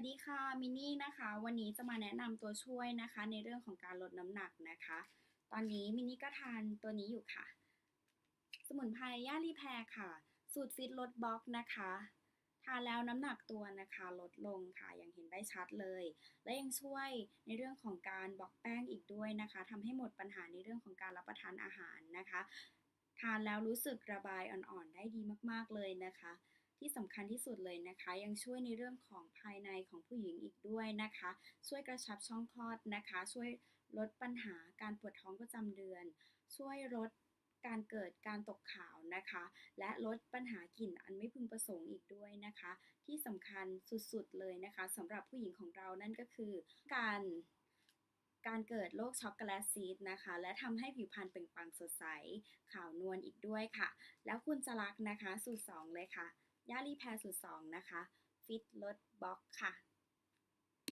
วัสดีค่ะ มินนี่นะคะ วันนี้จะมาแนะนำตัวช่วยนะคะ ในเรื่องของการลดน้ำหนักนะคะ ตอนนี้มินนี่ก็ทานตัวนี้อยู่ค่ะ สมุนไพรย่ารีแพรค่ะ สูตรฟิตลดบล็อกนะคะ ทานแล้วน้ำหนักตัวนะคะลดลงค่ะอย่างเห็นได้ชัดเลย และยังช่วยในเรื่องของการบล็อกแป้งอีกด้วยนะคะทำให้หมดปัญหาในเรื่องของการรับประทานอาหารนะคะ ทานแล้วรู้สึกระบายอ่อนๆได้ดีมากๆเลยนะคะ ที่สำคัญที่สุดเลยนะคะ ยังช่วยในเรื่องของภายในของผู้หญิงอีกด้วยนะคะ ช่วยกระชับช่องคลอดนะคะ ช่วยลดปัญหาการปวดท้องประจำเดือน ช่วยลดการเกิดการตกขาวนะคะ และลดปัญหากลิ่นอันไม่พึงประสงค์อีกด้วยนะคะ ที่สำคัญสุดๆเลยนะคะสำหรับผู้หญิงของเรานั่นก็คือการการเกิดโรคช็อกโกแลตซีดนะคะ และทำให้ผิวพรรณเปล่งปลั่งสดใส ขาวนวลอีกด้วยค่ะ แล้วคุณจะรักนะคะ สูตร 2 เลยค่ะ ยารีแพรสูตร2นะคะ ฟิตลดบล็อกค่ะ